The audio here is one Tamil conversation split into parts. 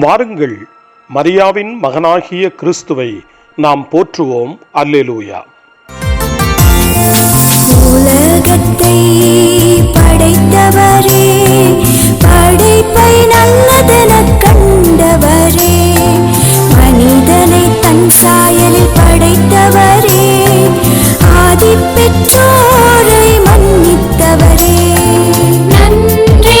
வாருங்கள் மரியாவின் மகனாகிய கிறிஸ்துவை நாம் போற்றுவோம். அல்லேலூயா. உலகத்தை படைத்தவரே படைப்பை நல்லதெனக் கண்டவரே மனிதனை தன் சாயலில் படைத்தவரே ஆதி பெற்றோரை மன்னித்தவரே. நன்றி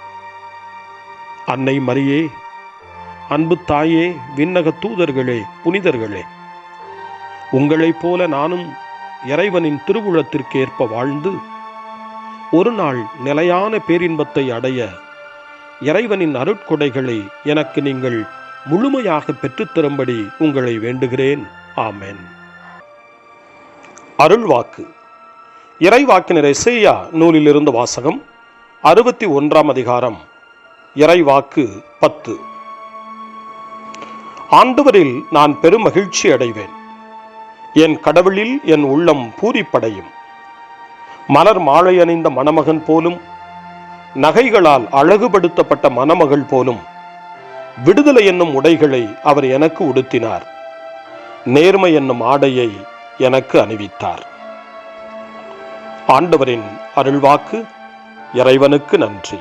அன்னை மரியே அன்பு தாயே விண்ணக தூதர்களே புனிதர்களே. உங்களைப் போல நானும் இறைவனின் திருவுளத்திற்கு ஏற்ப வாழ்ந்து ஒரு நாள் நிலையான பேரின்பத்தை அடைய இறைவனின் அருட்கொடைகளை எனக்கு நீங்கள் முழுமையாக பெற்றுத்தரும்படி உங்களை வேண்டுகிறேன். ஆமேன். அருள்வாக்கு. இறைவாக்கினர் இசையா நூலிலிருந்து வாசகம் அறுபத்தி ஒன்றாம் அதிகாரம். இறைவாக்கு பத்து. ஆண்டவரில் நான் பெரும் மகிழ்ச்சி அடைவேன். என் கடவுளில் என் உள்ளம் பூரிப்படையும். மலர் மாலை அணிந்த மணமகன் போலும் நகைகளால் அழகுபடுத்தப்பட்ட மணமகள் போலும் விடுதலை என்னும் உடைகளை அவர் எனக்கு உடுத்தினார். நேர்மை என்னும் ஆடையை எனக்கு அணிவித்தார். ஆண்டவரின் அருள்வாக்கு இறைவனுக்கு நன்றி.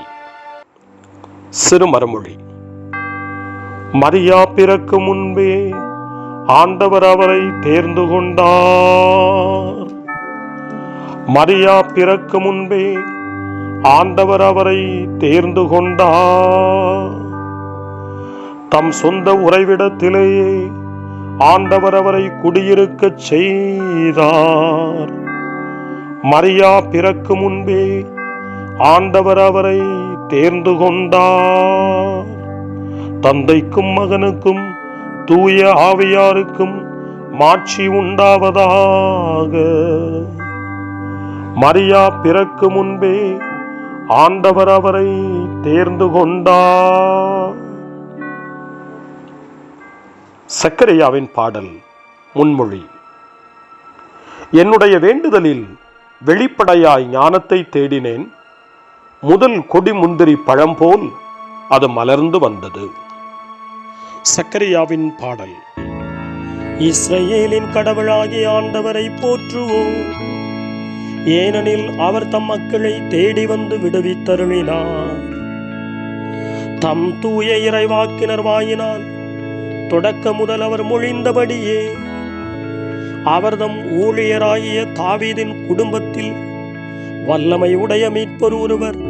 சிறு மறுமொழி. மரியா பிறக்கு முன்பே ஆண்டவர் அவரை தேர்ந்து கொண்டார். மரியா பிறக்கு முன்பே ஆண்டவர் அவரை தேர்ந்து கொண்டார். தம் சொந்த உறைவிடத்திலேயே ஆண்டவர் அவரை குடியிருக்கச் செய்தார். மரியா பிறக்கு முன்பே ஆண்டவர் அவரை தேர்ந்து கொண்டார் தந்தைக்கும் மகனுக்கும் தூய ஆவியாருக்கும் மாட்சி உண்டாவதாக. மரியா பிறக்கு முன்பே ஆண்டவர் அவரை தேர்ந்து கொண்டார் சக்கரையாவின் பாடல் முன்மொழி. என்னுடைய வேண்டுதலில் வெளிப்படையாய் ஞானத்தை தேடினேன். முதல் கொடி முந்திரி பழம் போல் அது மலர்ந்து வந்தது. சக்கரியாவின் பாடல். இஸ்ரேலின் கடவுளாகி ஆண்டவரை போற்றுவோம். ஏனெனில் அவர் தம் மக்களை தேடி வந்து விடுவித்தருளினார். தம் தூய இறைவாக்கினர் வாயினால் தொடக்க முதல் அவர் மொழிந்தபடியே அவர்தம் ஊழியராகிய தாவீதின் குடும்பத்தில் வல்லமை உடைய மீட்பர் ஒருவர்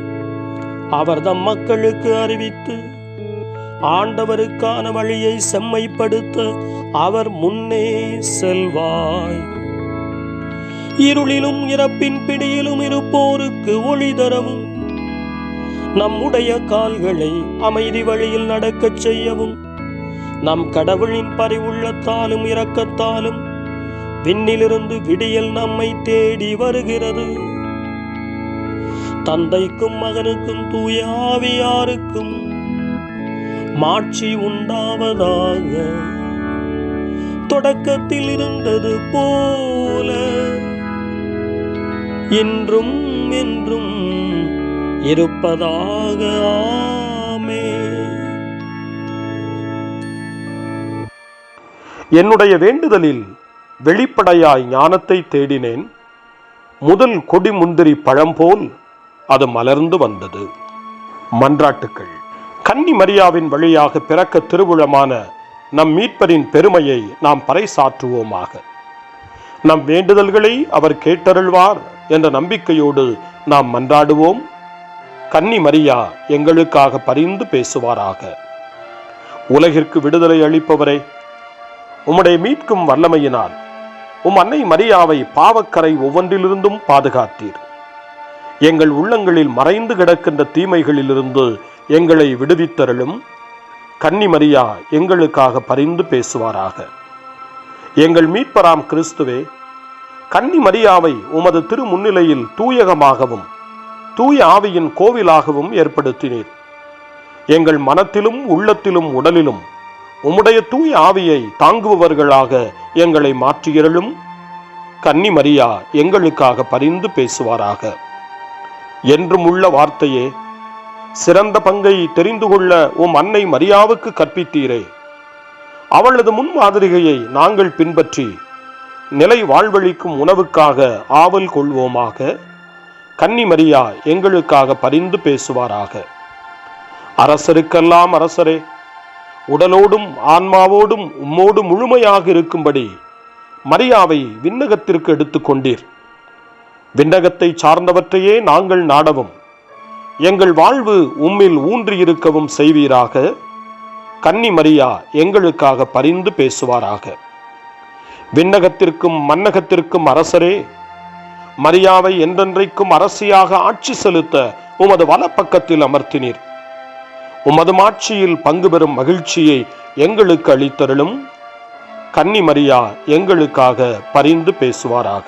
அவர் தம் மக்களுக்கு அறிவித்து ஆண்டவருக்கான வழியை செம்மைப்படுத்த அவர் முன்னே செல்வாய். இருளிலும் இறப்பின் பிடியிலும் இருப்போருக்கு ஒளி தரவும் நம்முடைய கால்களை அமைதி வழியில் நடக்கச் செய்யவும் நம் கடவுளின் பரிவுள்ளத்தாலும் இரக்கத்தாலும் விண்ணிலிருந்து விடியல் நம்மை தேடி வருகிறது. தந்தைக்கும் மகனுக்கும் தூய ஆவியாருக்கும் மாட்சி உண்டாவதாக. தொடக்கத்தில் இருந்தது போல இன்றும் என்றும் இருப்பதாக. ஆமே என்னுடைய வேண்டுதலில் வெளிப்படையாய் ஞானத்தை தேடினேன். முதல் கொடி முந்திரி பழம் போல் அது மலர்ந்து வந்தது. மன்றாட்டுக்கள். கன்னி மரியாவின் வழியாக பிறக்க திருவுளமான நம் மீட்பரின் பெருமையை நாம் பறைசாற்றுவோமாக. நம் வேண்டுதல்களை அவர் கேட்டருள்வார் என்ற நம்பிக்கையோடு நாம் மன்றாடுவோம். கன்னி மரியா எங்களுக்காக பரிந்து பேசுவாராக. உலகிற்கு விடுதலை அளிப்பவரே உம்முடைய மீட்கும் வல்லமையினால் உம் அன்னை மரியாவை பாவக்கரை ஒவ்வொன்றிலிருந்தும் பாதுகாத்தீர். எங்கள் உள்ளங்களில் மறைந்து கிடக்கின்ற தீமைகளிலிருந்து எங்களை விடுவித்தருளும். கன்னி மரியா எங்களுக்காக பரிந்து பேசுவாராக. எங்கள் மீட்பராம் கிறிஸ்துவே கன்னி மரியாவை உமது திரு முன்னிலையில் தூயகமாகவும் தூய ஆவியின் கோவிலாகவும் ஏற்படுத்தினீர். எங்கள் மனத்திலும் உள்ளத்திலும் உடலிலும் உம்முடைய தூய ஆவியை தாங்குபவர்களாக எங்களை மாற்றியருளும். கன்னி மரியா எங்களுக்காக பரிந்து பேசுவாராக. என்றும் உள்ள வார்த்தையே சிறந்த பங்கை தெரிந்து கொள்ள உம் அன்னை மரியாவுக்கு கற்பித்தீரே. அவளது முன்மாதிரிகையை நாங்கள் பின்பற்றி நிலை வாழ்வழிக்கும் உணவுக்காக ஆவல் கொள்வோமாக கன்னி மரியா எங்களுக்காக பரிந்து பேசுவாராக. அரசருக்கெல்லாம் அரசரே உடலோடும் ஆன்மாவோடும் உம்மோடு முழுமையாக இருக்கும்படி மரியாவை விண்ணகத்திற்கு எடுத்துக்கொண்டீர். விண்ணகத்தை சார்ந்தவற்றையே நாங்கள் நாடவும். எங்கள் வாழ்வு உம்மில் ஊன்றியிருக்கவும் செய்வீராக. கன்னி மரியா எங்களுக்காக பரிந்து பேசுவாராக. விண்ணகத்திற்கும் மன்னகத்திற்கும் அரசரே மரியாவை என்றென்றைக்கும் அரசியாக ஆட்சி செலுத்த உமது வலப்பக்கத்தில் அமர்த்தினீர். உமது மாட்சியில் பங்கு பெறும் மகிழ்ச்சியை எங்களுக்கு அளித்தருளும். கன்னி மரியா எங்களுக்காக பரிந்து பேசுவாராக.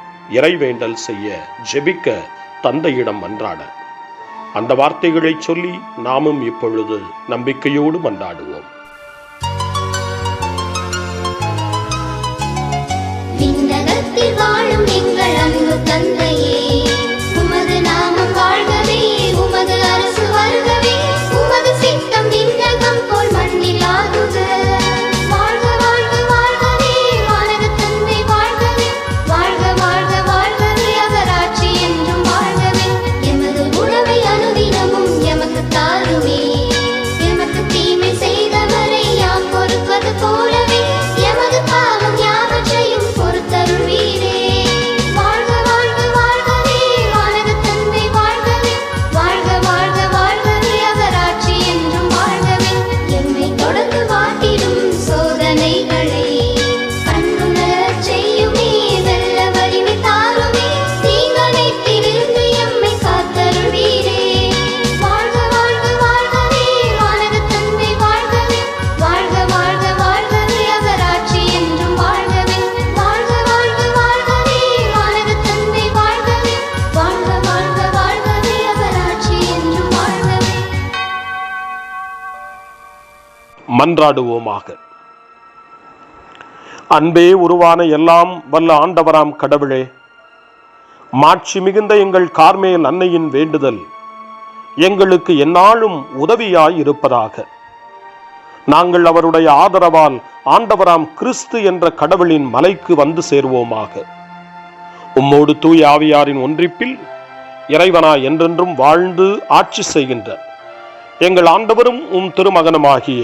இறைவேண்டல் செய்ய ஜெபிக்க தந்தையிடம் மன்றாட அந்த வார்த்தைகளை சொல்லி நாமும் இப்பொழுது நம்பிக்கையோடு மன்றாடுவோம். வாழும் எங்கள் அன்பு தந்தையே மன்றாடுவோமாக. அன்பே உருவான எல்லாம் வல்ல ஆண்டவராம் கடவுளே மாட்சி மிகுந்த எங்கள் கார்மேல் அன்னையின் வேண்டுதல் எங்களுக்கு எந்நாளும் உதவியாய் இருப்பதாக நாங்கள் அவருடைய ஆதரவால் ஆண்டவராம் கிறிஸ்து என்ற கடவுளின் மலைக்கு வந்து சேர்வோமாக. உம்மோடு தூய் ஆவியாரின் ஒன்றிப்பில் இறைவனா என்றென்றும் வாழ்ந்து ஆட்சி செய்கின்ற எங்கள் ஆண்டவரும் உம் திருமகனுமாகிய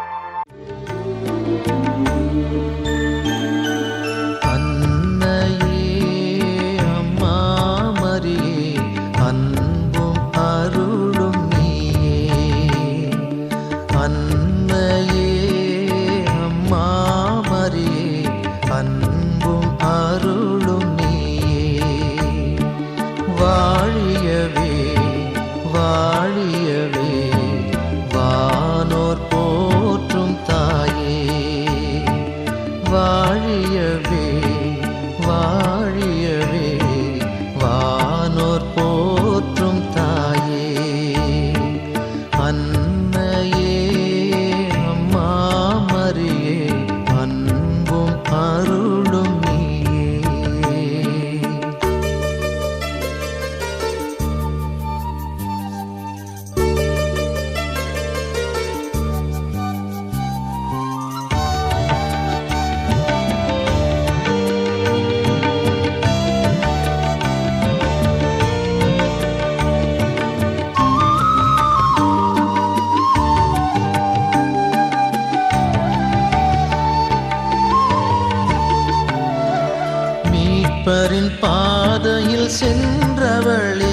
மீட்பரின் பாதையில் சென்றவளே.